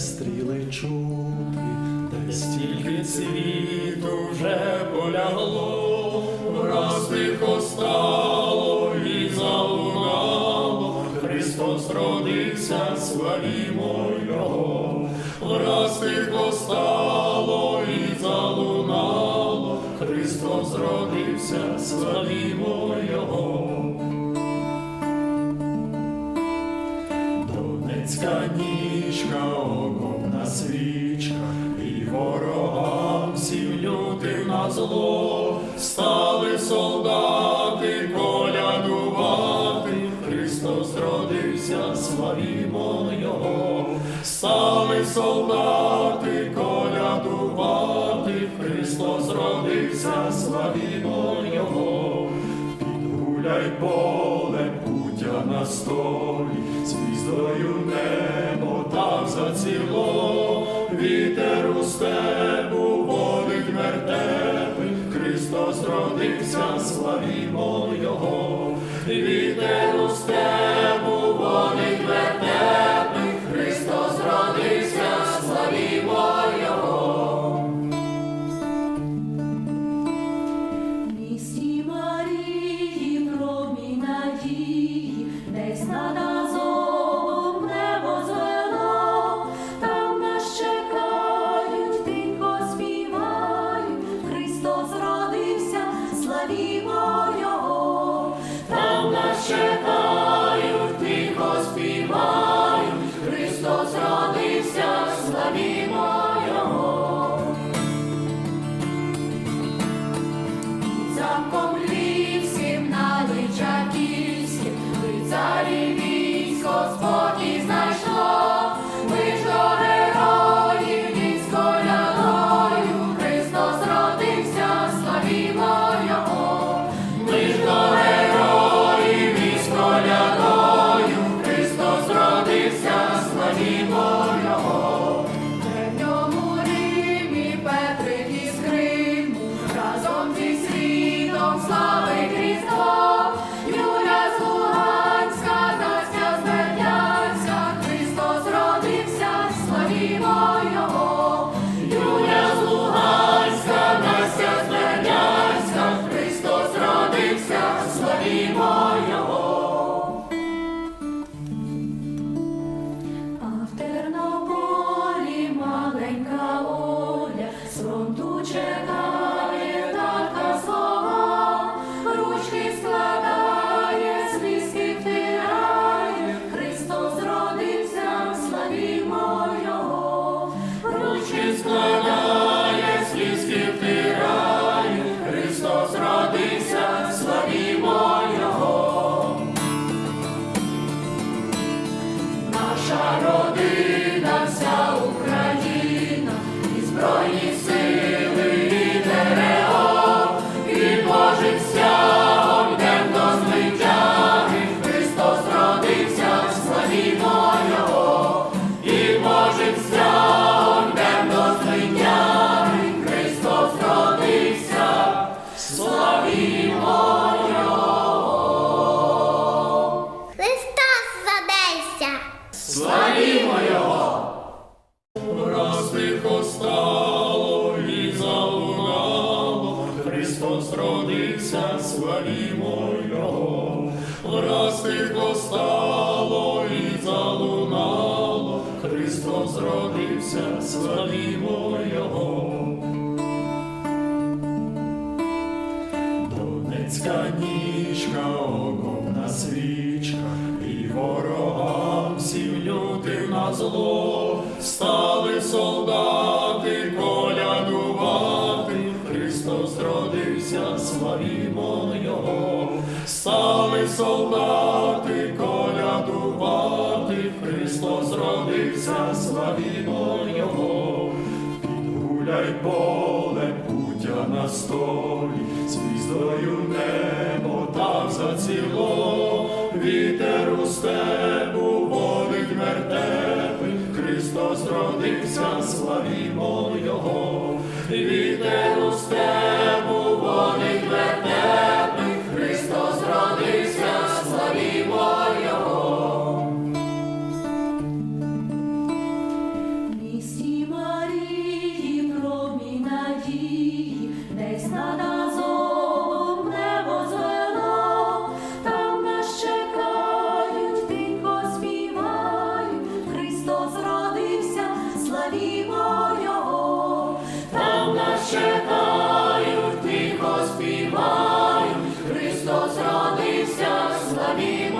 стріли чути, Де стільки світу вже полягло, враз тихо стало і залунало, Христос родився, славімо Його, враз тихо стало і залунало, Христос родився, славімо Його. Донецька нічка, свічка, і ворогам всім лютим на зло, стали солдати колядувати, Христос родився, славімо Його, стали солдати колядувати, Христос родився, славімо Його. Підгуляй поле, путя на столі, звіздою небо так заціло, славімо Його, вітер Славімо Його! Враз тихо стало і залунало, Христос родився, славімо Його. Враз тихо стало і залунало, Христос родився, славімо Його. Донецька нічка, окопна свічка, зло, стали солдати колядувати, Христос родився, славімо Його, стали солдати колядувати, Христос родився, славімо Його. Підгуляй поле, путя на столі, звіздою небо так заціло, вітер у Христос родився, славімо Його, вітер у родився,